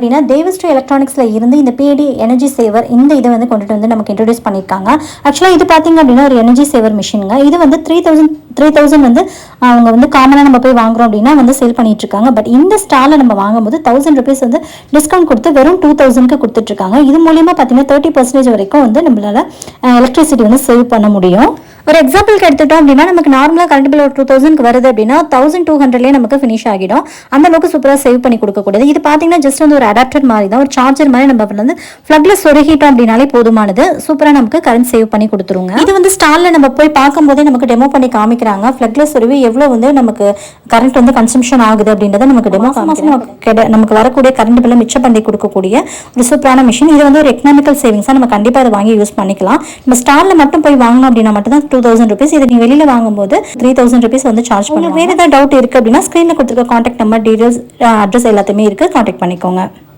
அப்படின்னா தேவஸ்ரீ எலக்ட்ரானிக்ஸில் இருந்து இந்த பேடி எனர்ஜி சேவர் இந்த இதை வந்து கொண்டுட்டு வந்து நமக்கு இன்ட்ரடியூஸ் பண்ணியிருக்காங்க. ஆக்சுவலாக இது பார்த்தீங்க அப்படின்னா ஒரு எனர்ஜி சேவர் மிஷினுங்க இது வந்து த்ரீ தௌசண்ட் த்ரீ தௌசண்ட் வந்து அவங்க வந்து காமனாக நம்ம போய் வாங்குறோம் அப்படின்னா வந்து சேல் பண்ணிட்டு இருக்காங்க பட் இந்த ஸ்டாலில் நம்ம வாங்கும்போது தௌசண்ட் ருபீஸ் வந்து டிஸ்கவுண்ட் கொடுத்து வெறும் டூ தௌசண்ட்க்கு கொடுத்துட்டு இருக்காங்க இது மூலியமாக பார்த்தீங்கன்னா தேர்ட்டி பர்சன்டேஜ் வரைக்கும் வந்து நம்மளால எலக்ட்ரிசிட்டி வந்து சேவ் பண்ண முடியும். ஒரு எக்ஸாம்பிளுக்கு எடுத்துட்டோம் அப்படின்னா நமக்கு நார்மலாக கரண்ட் பில் ஒரு டூ தௌசண்ட்க்கு வருது அப்படின்னா தௌசண்ட் டூ ஹண்ட்ரட்லேயே நமக்கு ஃபினிஷ் ஆகிடும். அந்த அளவுக்கு சூப்பராக சேவ் பண்ணி கொடுக்கக்கூடியது. இது பார்த்தீங்கன்னா ஜஸ்ட் வந்து ஒரு அடாப்டர் மாதிரி தான் ஒரு சார்ஜர் மாதிரி நம்ம வந்து ஃப்ளக்ல சொருகிட்டோம் அப்படின்னாலே போதுமானது. சூப்பராக நமக்கு கரண்ட் சேவ் பண்ணி கொடுத்துருங்க. இது வந்து ஸ்டாலில் நம்ம போய் பார்க்கும்போதே நமக்கு டெமோ பண்ணி காமிக்கிறாங்க. ஃப்ளக்ல சொருவி எவ்வளோ வந்து நமக்கு கரண்ட் வந்து கன்சம்ஷன் ஆகுது அப்படின்றத நமக்கு டெமோ மாதம் நமக்கு கிடை- நமக்கு வரக்கூடிய கரண்ட் பில்லை மிச்சம் பண்ணி கொடுக்கக்கூடிய ஒரு சூப்பரான மிஷின் இது வந்து ஒரு எக்கனாமிக்கல் சேவிங்ஸாக நம்ம கண்டிப்பாக அதை வாங்கி யூஸ் பண்ணிக்கலாம். நம்ம ஸ்டாலில் மட்டும் போய் வாங்கணும் அப்படின்னா மட்டும் தான் டூ தௌசண்ட் ருபீஸ் இது நீங்கள் வெளியில் வாங்கும்போது த்ரீ தௌசண்ட் ருபீஸ் வந்து சார்ஜ் பண்ணுவோம் வேறு ஏதாவது டவுட் இருக்குது அப்படின்னா ஸ்க்ரீனில் கொடுத்துருக்க காண்டாக்ட் நம்பர் டீடைல்ஸ் அட்ரஸ் எல்லாத்தையுமே இருக்குது காண்டாக்ட் பண்ணிக்கோங்க.